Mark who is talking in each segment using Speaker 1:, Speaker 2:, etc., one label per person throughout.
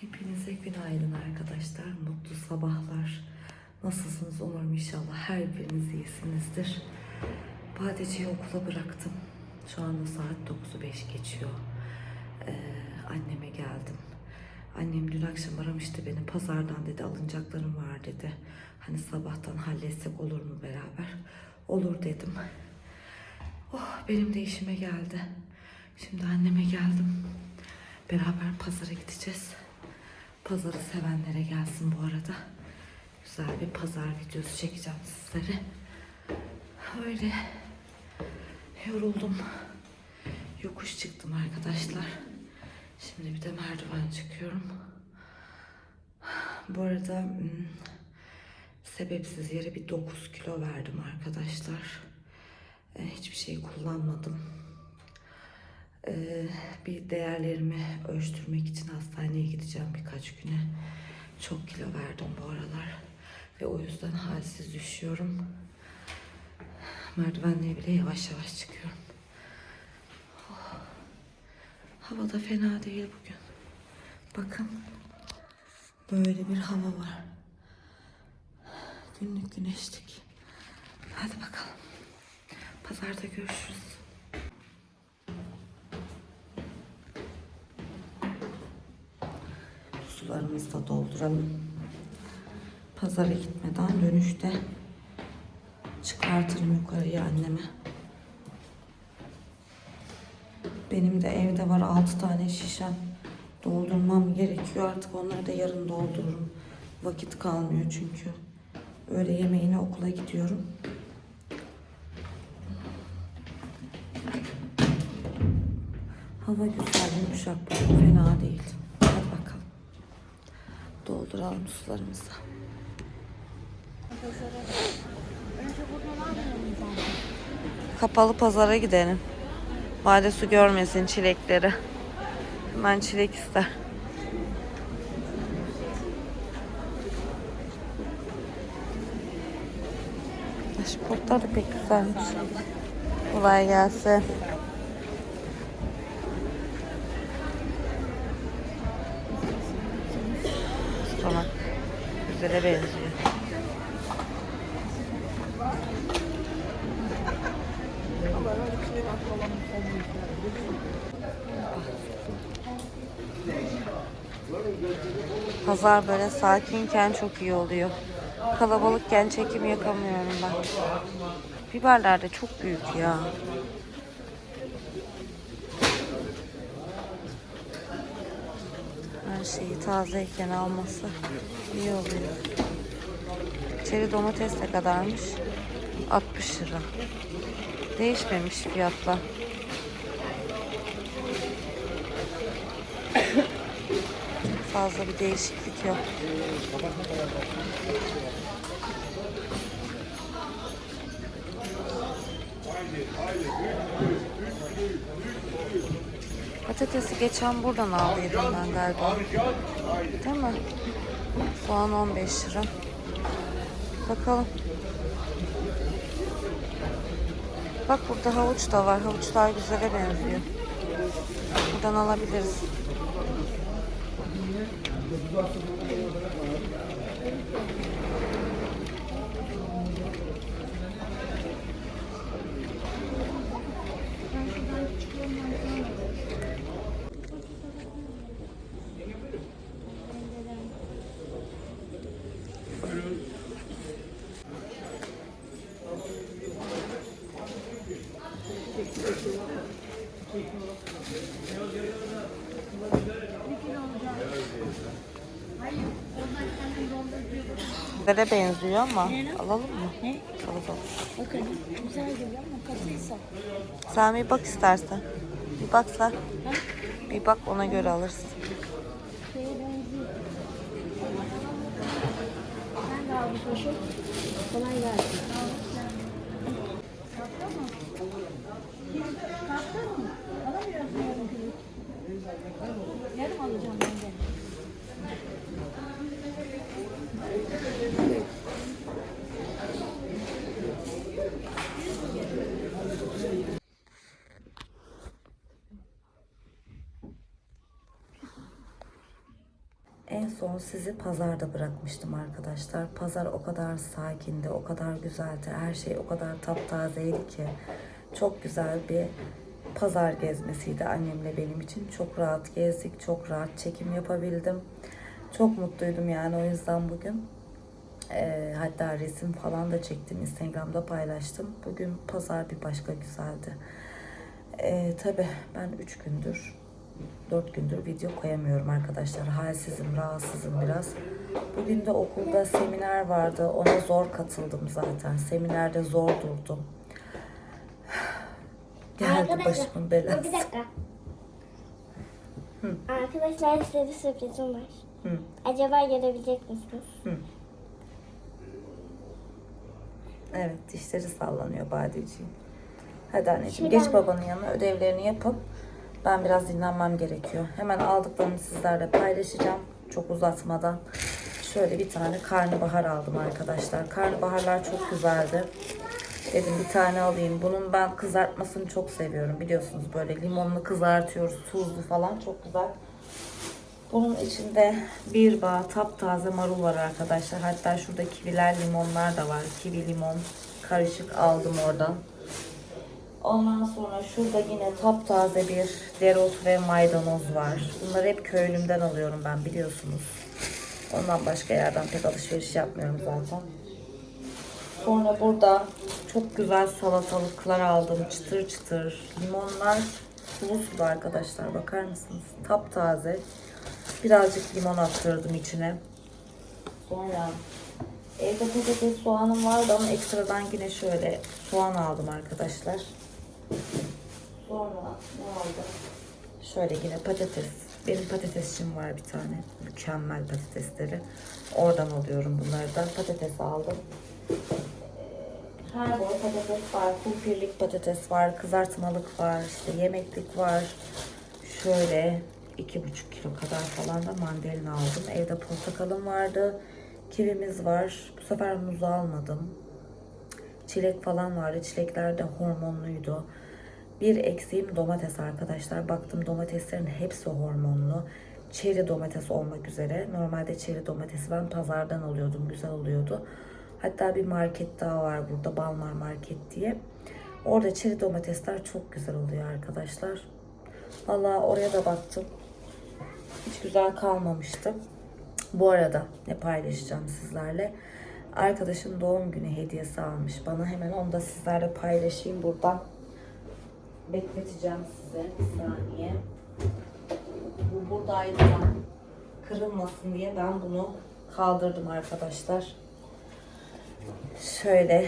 Speaker 1: Hepinize günaydın arkadaşlar. Mutlu sabahlar. Nasılsınız? Umarım inşallah her biriniz iyisinizdir. Badeci'yi okula bıraktım. Şu anda saat 9'u 5 geçiyor. Ee, anneme geldim. Annem dün akşam aramıştı beni. Pazardan dedi alınacaklarım var dedi. Hani sabahtan halletsek olur mu beraber? Olur dedim. Oh benim de işime geldi. Şimdi anneme geldim. Beraber pazara gideceğiz. Pazarı sevenlere gelsin bu arada. Güzel bir pazar videosu çekeceğim sizlere. Öyle yoruldum. Yokuş çıktım arkadaşlar. Şimdi bir de merdiven çıkıyorum. Bu arada hmm, sebepsiz yere bir 9 kilo verdim arkadaşlar. E, Hiçbir şey kullanmadım. Ee, bir değerlerimi ölçtürmek için hastaneye gideceğim birkaç güne. Çok kilo verdim bu aralar ve o yüzden halsiz düşüyorum. Merdivenleri bile yavaş yavaş çıkıyorum. Oh. Hava da fena değil bugün. Bakın böyle bir hava var. Günlük güneşlik. Hadi bakalım. Pazarda görüşürüz. Sularımızı da dolduralım. Pazara gitmeden dönüşte çıkartırım yukarıya anneme. Benim de evde var 6 tane şişem. Doldurmam gerekiyor artık onları da yarın doldururum. Vakit kalmıyor çünkü. Öğle yemeğine okula gidiyorum. Hava güzel, yumuşak, fena değil. Dolduralım sularımızı. Kapalı pazara gidelim. Vade su görmesin çilekleri. Ben çilek ister. Sportlar da pek güzelmiş. Kolay gelsin. Güzele benziyor. Pazar böyle sakinken çok iyi oluyor. Kalabalıkken çekim yapamıyorum ben. Biberler de çok büyük ya. Her şeyi tazeyken alması iyi oluyor. Çeri domates ne kadarmış? 60 lira. Değişmemiş fiyatlar. Çok fazla bir değişiklik yok. Patatesi geçen buradan aldıydım ben galiba. Değil mi? Soğan 15 lira. Bakalım. Bak burada havuç da var. Havuçlar güzele benziyor. Buradan alabiliriz. Güzele benziyor ama alalım mı?
Speaker 2: Ne?
Speaker 1: Alalım.
Speaker 2: Bakın güzel geliyor ama katıysa.
Speaker 1: Sen bir bak istersen. Bir bak sen. Bir bak ona göre alırsın.
Speaker 2: Ben de aldım. Kolay gelsin. Kahve mı? Kahve mı? Alamıyorsun yarım alacağım ben de.
Speaker 1: En son sizi pazarda bırakmıştım arkadaşlar. Pazar o kadar sakindi, o kadar güzeldi. Her şey o kadar taptazeydi ki. Çok güzel bir pazar gezmesiydi annemle benim için. Çok rahat gezdik, çok rahat çekim yapabildim. Çok mutluydum yani o yüzden bugün. Ee, hatta resim falan da çektim. Instagram'da paylaştım. Bugün pazar bir başka güzeldi. Ee, tabii ben 3 gündür 4 gündür video koyamıyorum arkadaşlar. Halsizim, rahatsızım biraz. Bugün de okulda seminer vardı. Ona zor katıldım zaten. Seminerde zor durdum. Geldi başımın belası.
Speaker 3: Bir dakika. Arkadaşlar size bir sürprizim var.
Speaker 1: Hı.
Speaker 3: Acaba gelebilecek misiniz?
Speaker 1: Evet dişleri sallanıyor Badeciğim. Hadi anneciğim
Speaker 3: Şuradan-
Speaker 1: geç babanın yanına ödevlerini yapıp ben biraz dinlenmem gerekiyor. Hemen aldıklarımı sizlerle paylaşacağım. Çok uzatmadan. Şöyle bir tane karnabahar aldım arkadaşlar. Karnabaharlar çok güzeldi. Dedim bir tane alayım. Bunun ben kızartmasını çok seviyorum. Biliyorsunuz böyle limonlu kızartıyoruz. Tuzlu falan çok güzel. Bunun içinde bir bağ taptaze marul var arkadaşlar. Hatta şurada kiviler, limonlar da var. Kivi, limon karışık aldım oradan. Ondan sonra şurada yine taptaze bir dereotu ve maydanoz var. Bunları hep köylümden alıyorum ben biliyorsunuz. Ondan başka yerden pek alışveriş yapmıyorum zaten. Sonra burada çok güzel salatalıklar aldım. Çıtır çıtır. Limonlar sulu sulu arkadaşlar. Bakar mısınız? Taptaze. Birazcık limon attırdım içine. Sonra evde patates soğanım vardı ama ekstradan yine şöyle soğan aldım arkadaşlar. Sonra ne aldım? Şöyle yine patates. Benim patatesçim var bir tane. Mükemmel patatesleri. Oradan alıyorum bunları da. Patates aldım. Her boy patates var. Kumpirlik patates var. Kızartmalık var. işte yemeklik var. Şöyle iki buçuk kilo kadar falan da mandalina aldım. Evde portakalım vardı. Kivimiz var. Bu sefer muz almadım. Çilek falan vardı. Çilekler de hormonluydu. Bir eksiğim domates arkadaşlar. Baktım domateslerin hepsi hormonlu. Çeri domates olmak üzere. Normalde çeri domatesi ben pazardan alıyordum. Güzel oluyordu. Hatta bir market daha var burada. Balmar Market diye. Orada çeri domatesler çok güzel oluyor arkadaşlar. Vallahi oraya da baktım. Hiç güzel kalmamıştı. Bu arada ne paylaşacağım sizlerle? Arkadaşım doğum günü hediyesi almış bana. Hemen onu da sizlerle paylaşayım buradan. Bekleteceğim size bir saniye. Bu buradaydı da kırılmasın diye ben bunu kaldırdım arkadaşlar. Şöyle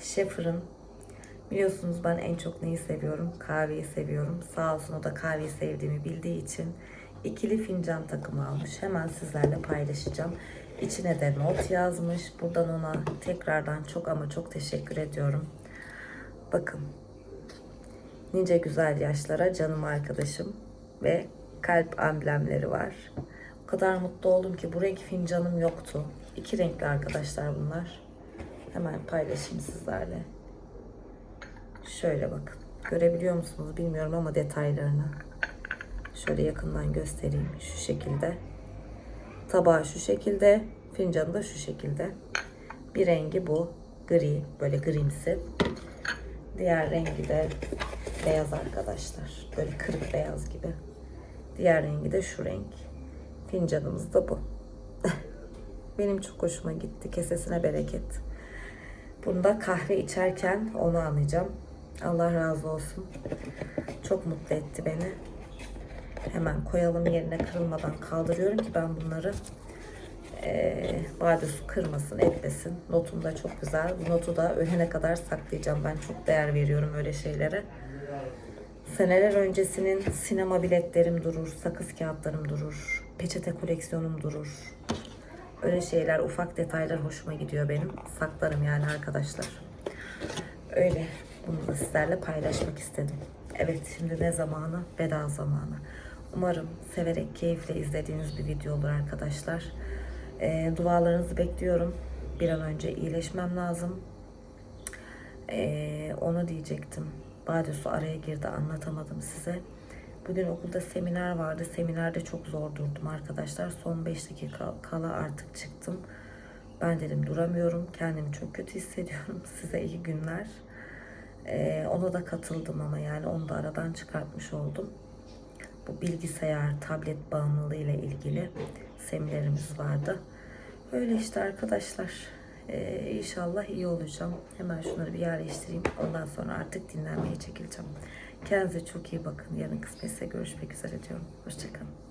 Speaker 1: Şefır'ın biliyorsunuz ben en çok neyi seviyorum? Kahveyi seviyorum. Sağ olsun o da kahveyi sevdiğimi bildiği için ikili fincan takımı almış. Hemen sizlerle paylaşacağım. İçine de not yazmış. Buradan ona tekrardan çok ama çok teşekkür ediyorum. Bakın nice güzel yaşlara canım arkadaşım ve kalp amblemleri var. O kadar mutlu oldum ki bu renk fincanım yoktu. İki renkli arkadaşlar bunlar. Hemen paylaşayım sizlerle. Şöyle bakın. Görebiliyor musunuz bilmiyorum ama detaylarını. Şöyle yakından göstereyim. Şu şekilde. Tabağı şu şekilde. Fincanı da şu şekilde. Bir rengi bu. Gri. Böyle grimsi. Diğer rengi de beyaz arkadaşlar. Böyle kırık beyaz gibi. Diğer rengi de şu renk. Fincanımız da bu. Benim çok hoşuma gitti. Kesesine bereket. Bunda kahve içerken onu anlayacağım. Allah razı olsun. Çok mutlu etti beni. Hemen koyalım yerine kırılmadan kaldırıyorum ki ben bunları eee bade su kırmasın, etmesin. Notum da çok güzel. Bu notu da ölene kadar saklayacağım. Ben çok değer veriyorum öyle şeylere. Seneler öncesinin sinema biletlerim durur, sakız kağıtlarım durur, peçete koleksiyonum durur. Öyle şeyler, ufak detaylar hoşuma gidiyor benim. Saklarım yani arkadaşlar. Öyle. Bunu da sizlerle paylaşmak istedim. Evet şimdi ne zamanı? Veda zamanı. Umarım severek, keyifle izlediğiniz bir video olur arkadaşlar. Ee, dualarınızı bekliyorum. Bir an önce iyileşmem lazım. Ee, onu diyecektim. Badesu araya girdi anlatamadım size. Bugün okulda seminer vardı. Seminerde çok zor durdum arkadaşlar. Son 5 dakika kala artık çıktım. Ben dedim duramıyorum. Kendimi çok kötü hissediyorum. Size iyi günler. Ee, ona da katıldım ama yani onu da aradan çıkartmış oldum. Bu bilgisayar, tablet bağımlılığı ile ilgili seminerimiz vardı. Öyle işte arkadaşlar. Ee, inşallah iyi olacağım. Hemen şunları bir yerleştireyim. Ondan sonra artık dinlenmeye çekileceğim. Kendinize çok iyi bakın. Yarın kısmetse görüşmek üzere diyorum. Hoşçakalın.